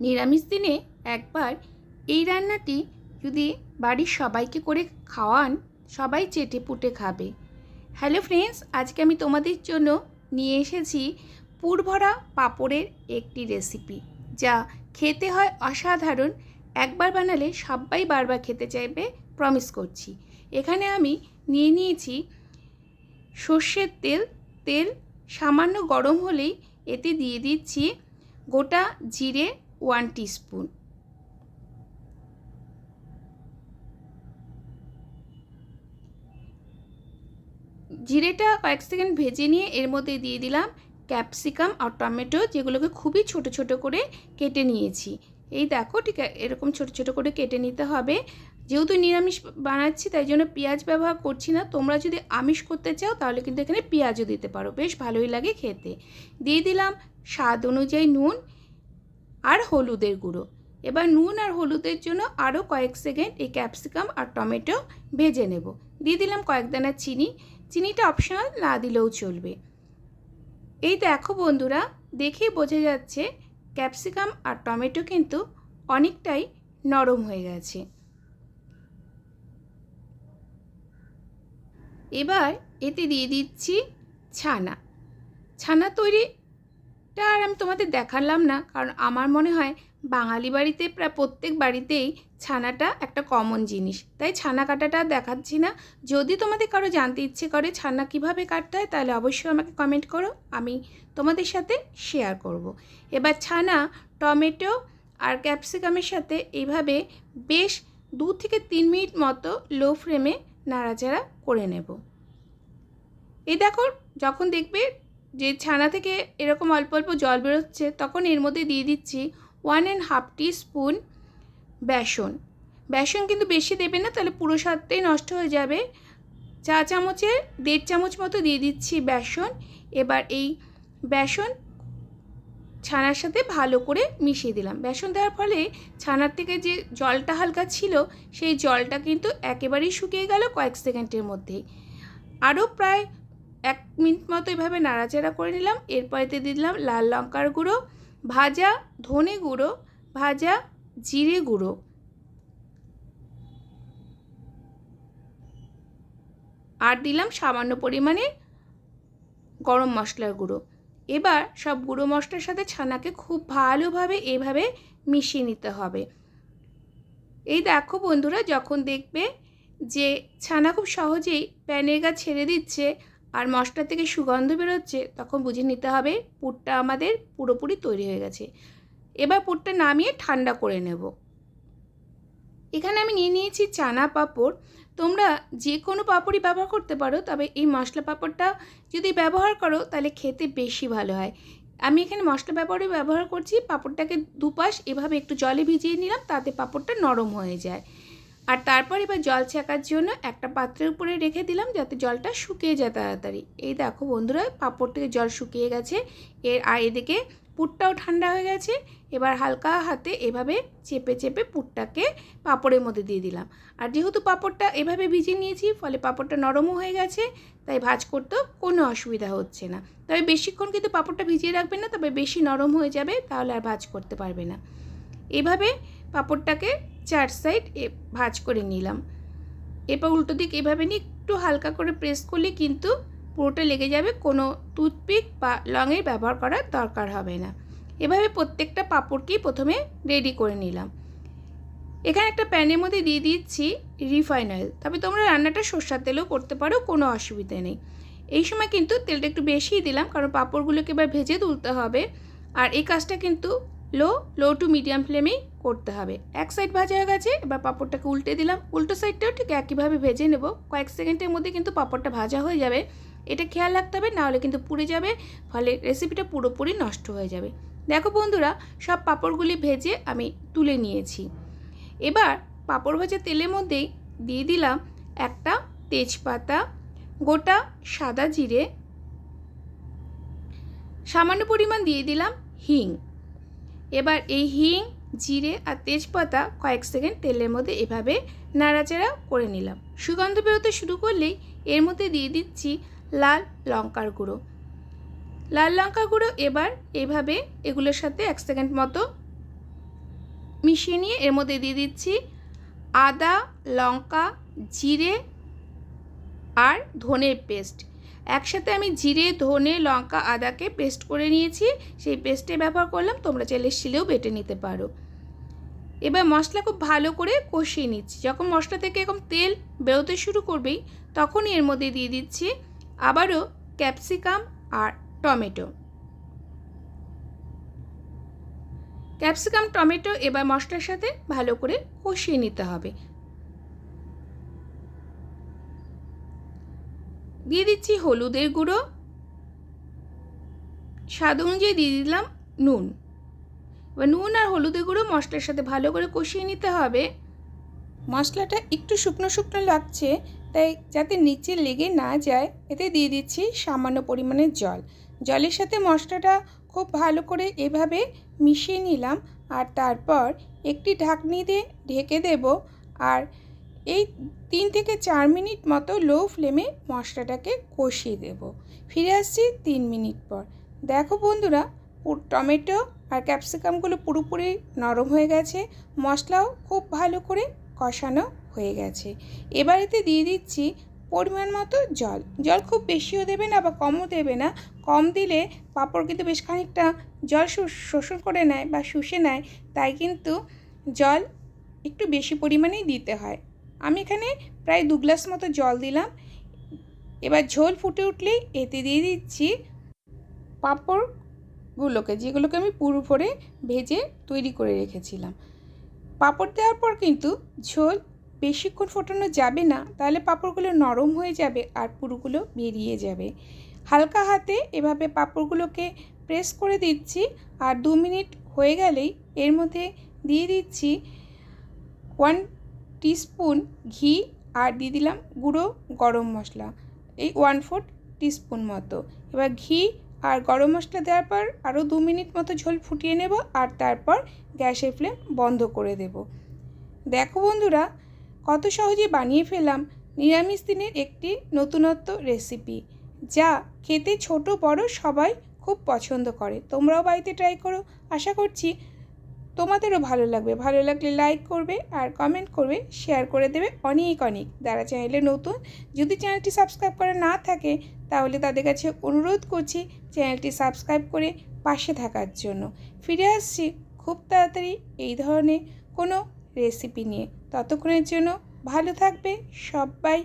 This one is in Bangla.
নিরামিষ দিনে একবার এই রান্নাটি যদি বাড়ির সবাইকে করে খাওয়ান, সবাই চেটে পুটে খাবে। হ্যালো ফ্রেন্ডস, আজকে আমি তোমাদের জন্য নিয়ে এসেছি পুরভরা পাঁপড়ের একটি রেসিপি, যা খেতে হয় অসাধারণ, একবার বানালে সবাই বারবার খেতে চাইবে প্রমিস করছি। এখানে আমি নিয়ে নিয়েছি সর্ষের তেল তেল সামান্য গরম হলেই এতে দিয়ে দিচ্ছি গোটা জিরে ওয়ান টিস্পুন। জিরেটা কয়েক সেকেন্ড ভেজে নিয়ে এর মধ্যে দিয়ে দিলাম ক্যাপসিকাম আর টমেটো, যেগুলোকে খুবই ছোট ছোট করে কেটে নিয়েছি। এই দেখো ঠিক এরকম ছোট ছোট করে কেটে নিতে হবে। যেহেতু নিরামিষ বানাচ্ছি, তাই জন্য পেঁয়াজ ব্যবহার করছি না। তোমরা যদি আমিষ করতে চাও, তাহলে কিন্তু এখানে পেঁয়াজও দিতে পারো। বেশ ভালোই লাগে খেতে। দিয়ে দিলাম স্বাদ অনুযায়ী নুন। আর হলুদের গুঁড়ো। এবার নুন আর হলুদের জন্য আরও কয়েক সেকেন্ড এই ক্যাপসিকাম আর টমেটো ভেজে নেব। দিয়ে দিলাম কয়েক দানা চিনি। চিনিটা অপশনাল, না দিলেও চলবে। এই দেখো বন্ধুরা, দেখেই বোঝা যাচ্ছে ক্যাপসিকাম আর টমেটো কিন্তু অনেকটাই নরম হয়ে গেছে। এবার এতে দিয়ে দিচ্ছি ছানা। ছানা তৈরিটা আর আমি তোমাদের দেখালাম না, কারণ আমার মনে হয় বাঙালি বাড়িতে প্রায় প্রত্যেক বাড়িতেই ছানাটা একটা কমন জিনিস। তাই ছানা কাটাটা দেখাচ্ছি না। যদি তোমাদের কারও জানতে ইচ্ছে করে ছানা কীভাবে কাটতে হয়, তাহলে অবশ্যই আমাকে কমেন্ট করো, আমি তোমাদের সাথে শেয়ার করব। এবার ছানা, টমেটো আর ক্যাপসিকামের সাথে এইভাবে বেশ দু থেকে তিন মিনিট মতো লো ফ্লেমে নাড়াচাড়া করে নেব। এই দেখো, যখন দেখবে যে ছানা থেকে এরকম অল্প অল্প জল বেরোচ্ছে, তখন এর মধ্যে দিয়ে দিচ্ছি one and half teaspoon বেসন। বেসন কিন্তু বেশি দেবে না, তাহলে পুরো স্বাদটাই নষ্ট হয়ে যাবে। চা চামচের দেড় চামচ মতো দিয়ে দিচ্ছি বেসন। এবার এই বেসন ছানার সাথে ভালো করে মিশিয়ে দিলাম। বেসন দেওয়ার ফলে ছানার থেকে যে জলটা হালকা ছিল, সেই জলটা কিন্তু একেবারেই শুকিয়ে গেল কয়েক সেকেন্ডের মধ্যেই। আরও প্রায় এক মিনিট মতো এভাবে নাড়াচাড়া করে নিলাম। এরপরেতে দিলাম লাল লঙ্কার গুঁড়ো, ভাজা ধনে গুঁড়ো, ভাজা জিরে গুঁড়ো। আর দিলাম সামান্য পরিমাণে গরম মশলার গুঁড়ো। এবার সব গুঁড়ো মশলার সাথে ছানাকে খুব ভালোভাবে এভাবে মিশিয়ে নিতে হবে। এই দেখো বন্ধুরা, যখন দেখবে যে ছানা খুব সহজেই প্যানের গা ছেড়ে দিচ্ছে আর মশলা থেকে সুগন্ধ বেরোচ্ছে, তখন বুঝে নিতে হবে পুরটা আমাদের পুরোপুরি তৈরি হয়ে গেছে। এবার পুরটা নামিয়ে ঠান্ডা করে নেব। এখানে আমি নিয়ে নিয়েছি চানা পাঁপড়। তোমরা যে কোনো পাঁপড়ই ব্যবহার করতে পারো, তবে এই মশলা পাঁপড়টা যদি ব্যবহার করো, তাহলে খেতে বেশি ভালো হয়। আমি এখানে মশলা পাঁপড়ই ব্যবহার করছি, পাঁপড়টাকে দুপাশ এভাবে একটু জলে ভিজিয়ে নিলাম, তাতে পাঁপড়টা নরম হয়ে যায়। আর তারপর এবার জল ছেঁকার জন্য একটা পাত্রের উপরে রেখে দিলাম যাতে জলটা শুকিয়ে যায় তাড়াতাড়ি। এই দেখো বন্ধুরা, পাঁপড় থেকে জল শুকিয়ে গেছে। এর, আর এদিকে পুরটাও ঠান্ডা হয়ে গেছে। এবার হালকা হাতে এভাবে চেপে চেপে পুরটাকে পাঁপড়ের মধ্যে দিয়ে দিলাম। আর যেহেতু পাঁপড়টা এভাবে ভিজিয়ে নিয়েছি, ফলে পাঁপড়টা নরমও হয়ে গেছে, তাই ভাজ করতেও কোনো অসুবিধা হচ্ছে না। তবে বেশিক্ষণ কিন্তু পাঁপড়টা ভিজিয়ে রাখবেন না, তবে বেশি নরম হয়ে যাবে, তাহলে আর ভাজ করতে পারবে না। এভাবে পাঁপড়টাকে চার সাইড এ ভাজ করে নিলাম। এরপর উল্টো দিক এভাবে নিয়ে একটু হালকা করে প্রেস করলে কিন্তু পুরোটা লেগে যাবে, কোনো টুথপিক বা লঙের ব্যবহার করার দরকার হবে না। এভাবে প্রত্যেকটা পাপড়কেই প্রথমে রেডি করে নিলাম। এখানে একটা প্যানের মধ্যে দিয়ে দিচ্ছি রিফাইন অয়েল। তবে তোমরা রান্নাটা সর্ষার তেলেও করতে পারো, কোনো অসুবিধে নেই। এই সময় কিন্তু তেলটা একটু বেশিই দিলাম, কারণ পাঁপড়গুলোকে এবার ভেজে তুলতে হবে। আর এই কাজটা কিন্তু লো লো টু মিডিয়াম ফ্লেমেই করতে হবে। এক সাইড ভাজা হয়ে গেছে, এবার পাঁপড়টাকে উল্টে দিলাম। উল্টো সাইডটাও ঠিক একইভাবে ভেজে নেব। কয়েক সেকেন্ডের মধ্যে কিন্তু পাঁপড়টা ভাজা হয়ে যাবে। এটা খেয়াল রাখতে হবে নাহলে কিন্তু পুড়ে যাবে। ফলে রেসিপিটা পুরোপুরি নষ্ট হয়ে যাবে। দেখো বন্ধুরা, সব পাঁপড়গুলি ভেজে আমি তুলে নিয়েছি। এবার পাঁপড় ভাজা তেলের মধ্যেই দিয়ে দিলাম একটা তেজপাতা, গোটা সাদা জিরে, সামান্য পরিমাণ দিয়ে দিলাম হিং। এবার এই হিং জিরে আর তেজপাতা কয়েক সেকেন্ড তেলের মধ্যে এভাবে নাড়াচাড়া করে নিলাম। সুগন্ধ বেরোতে শুরু করলেই এর মধ্যে দিয়ে দিচ্ছি লাল লঙ্কার গুঁড়ো। লাল লঙ্কার গুঁড়ো এবার এভাবে এগুলোর সাথে এক সেকেন্ড মতো মিশিয়ে নিয়ে এর মধ্যে দিয়ে দিচ্ছি আদা, লঙ্কা, জিরে আর ধনের পেস্ট। একসাথে আমি জিরে, ধনে, লঙ্কা, আদাকে পেস্ট করে নিয়েছি। সেই পেস্টে ব্যবহার করলাম, তোমরা চাইলে শিলেও বেটে নিতে পারো। এবার মশলা খুব ভালো করে কষিয়ে নিচ্ছি। যখন মশলা থেকে এরকম তেল বেরোতে শুরু করবেই, তখনই এর মধ্যে দিয়ে দিচ্ছি আবারও ক্যাপসিকাম আর টমেটো। ক্যাপসিকাম, টমেটো এবার মশলার সাথে ভালো করে কষিয়ে নিতে হবে। দিয়ে দিচ্ছি হলুদের গুঁড়ো। স্বাদ অনুযায়ী দিয়ে দিলাম নুন। এবার নুন আর হলুদের গুঁড়ো মশলার সাথে ভালো করে কষিয়ে নিতে হবে। মশলাটা একটু শুকনো শুকনো লাগছে, তাই যাতে নিচে লেগে না যায়, এতে দিয়ে দিচ্ছি সামান্য পরিমাণের জল। জলের সাথে মশলাটা খুব ভালো করে এভাবে মিশিয়ে নিলাম, আর তারপর একটি ঢাকনি দিয়ে ঢেকে দেব, আর এই তিন থেকে চার মিনিট মতো লো ফ্লেমে মশলাটাকে কষিয়ে দেব। ফিরে আসছি তিন মিনিট পর। দেখো বন্ধুরা টমেটো আর ক্যাপসিকামগুলো পুরোপুরি নরম হয়ে গেছে, মশলাও খুব ভালো করে কষানো হয়ে গেছে। এবার এতে দিয়ে দিচ্ছি পরিমাণ মতো জল। জল খুব বেশিও দেবে না বা কমও দেবে না। কম দিলে পাঁপড় কিন্তু বেশ খানিকটা জল শোষণ করে নেয় বা শুষে নেয়, তাই কিন্তু জল একটু বেশি পরিমাণেই দিতে হয়। আমি এখানে প্রায় দু গ্লাস মতো জল দিলাম। এবার ঝোল ফুটে উঠলেই এতে দিয়ে দিচ্ছি পাঁপড়গুলোকে, যেগুলোকে আমি পুরো ভরে ভেজে তৈরি করে রেখেছিলাম। পাঁপড় দেওয়ার পর কিন্তু ঝোল বেশিক্ষণ ফোটানো যাবে না, তাহলে পাঁপড়গুলো নরম হয়ে যাবে আর পুরোগুলো বেরিয়ে যাবে। হালকা হাতে এভাবে পাঁপড়গুলোকে প্রেস করে দিচ্ছি আর দু মিনিট হয়ে গেলেই এর মধ্যে দিয়ে দিচ্ছি ওয়ান টিস্পুন ঘি আর দিয়ে দিলাম গুঁড়ো গরম মশলা। এই ওয়ান ফোর্থ টিস্পুন মতো। এবার ঘি আর গরম মশলা দেওয়ার পর আরও দু মিনিট মতো ঝোল ফুটিয়ে নেব আর তারপর গ্যাসের ফ্লেম বন্ধ করে দেব। দেখো বন্ধুরা, কত সহজে বানিয়ে ফেলাম নিরামিষ দিনের একটি নতুনত্ব রেসিপি যা খেতে ছোট বড় সবাই খুব পছন্দ করে। তোমরাও বাড়িতে ট্রাই করো। আশা করছি তোমাদেরও ভালো লাগবে। ভালো লাগলে লাইক করবে আর কমেন্ট করবে শেয়ার করে দেবে অনেক অনেক। যারা চ্যানেলে নতুন, যদি চ্যানেলটি সাবস্ক্রাইব করা না থাকে, তাহলে তাদের কাছে অনুরোধ করছি চ্যানেলটি সাবস্ক্রাইব করে পাশে থাকার জন্য। ফিরে আসছি খুব তাড়াতাড়ি এই ধরনের কোনো রেসিপি নিয়ে। ততক্ষণের জন্য ভালো থাকবে সবাই।